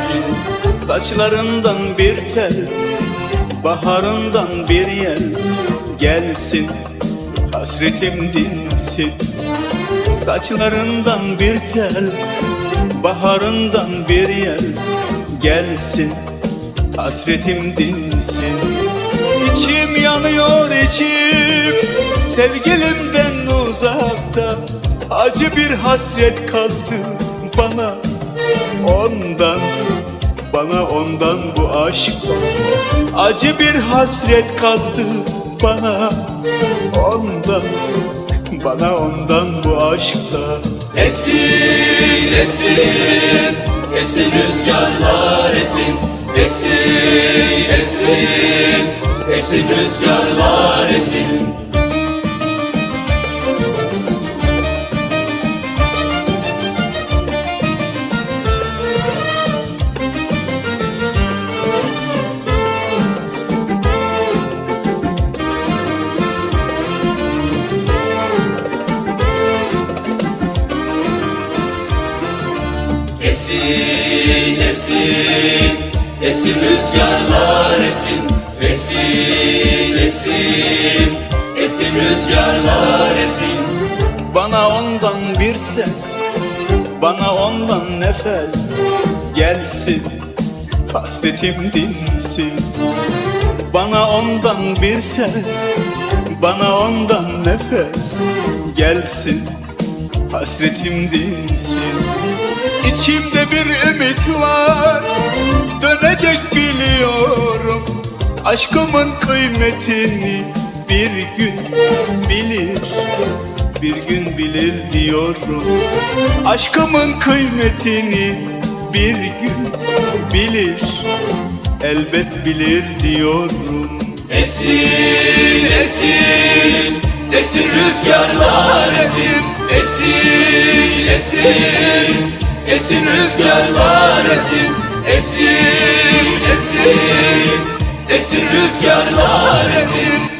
esin Saçlarından bir tel Baharından bir yel Gelsin. Hasretim dinsin. Saçlarından bir tel Baharından bir yel Gelsin. Hasretim dinsin. İçim yanıyor içim. Sevgilimden uzakta. Acı bir hasret kaldı bana Ondan bana ondan bu aşktan Acı bir hasret kaldı bana. Ondan bana ondan bu aşktan Esin esin Esin rüzgarlar esin. Esin esin Esin rüzgarlar esin Esin esin Esin rüzgarlar esin. Esin esin Esin rüzgarlar esin. Bana ondan bir ses Bana ondan nefes Gelsin Hasretim dinsin. Bana ondan bir ses Bana ondan nefes Gelsin Hasretim dinsin İçimde bir ümit var. Dönecek biliyorum. Aşkımın kıymetini bir gün bilir. Bir gün bilir diyorum. Aşkımın kıymetini bir gün bilir. Elbet bilir diyorum. Esin esin Esin rüzgarlar esin Esin esin Esin rüzgarlar esin Esin esin. Esin rüzgarlar esin